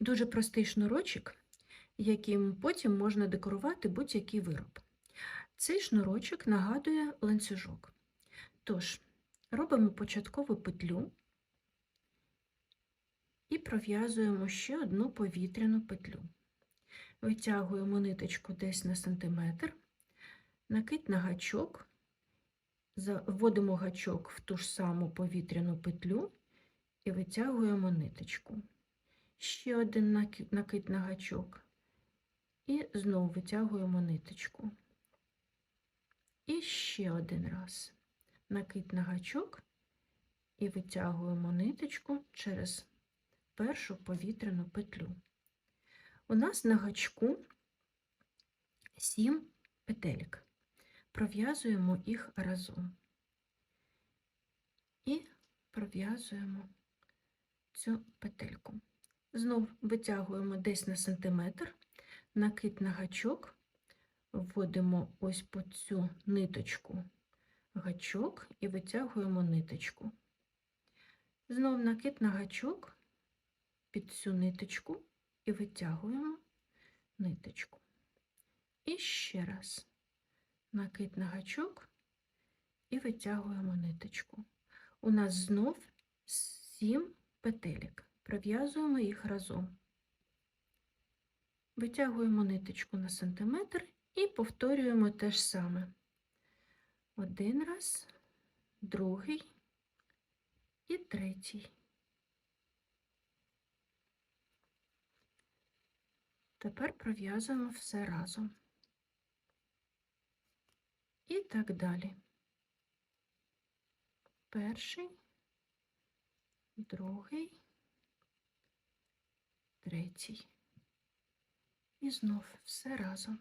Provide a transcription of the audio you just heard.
Дуже простий шнурочок, яким потім можна декорувати будь-який вироб. Цей шнурочок нагадує ланцюжок. Тож, робимо початкову петлю і пров'язуємо ще одну повітряну петлю. Витягуємо ниточку десь на сантиметр, накид на гачок, вводимо гачок в ту ж саму повітряну петлю і витягуємо ниточку. Ще один накид на гачок і знову витягуємо ниточку. І ще один раз накид на гачок і витягуємо ниточку через першу повітряну петлю. У нас на гачку 7 петелек. Пров'язуємо їх разом і пров'язуємо цю петельку. Знов витягуємо десь на сантиметр, накид на гачок, вводимо ось по цю ниточку гачок і витягуємо ниточку. Знов накид на гачок під цю ниточку і витягуємо ниточку. І ще раз накид на гачок і витягуємо ниточку. У нас знов 7 петелек. Пров'язуємо їх разом. Витягуємо ниточку на сантиметр і повторюємо те ж саме. Один раз, другий і третій. Тепер пров'язуємо все разом. І так далі. Перший, другий, третій. І знов все разом.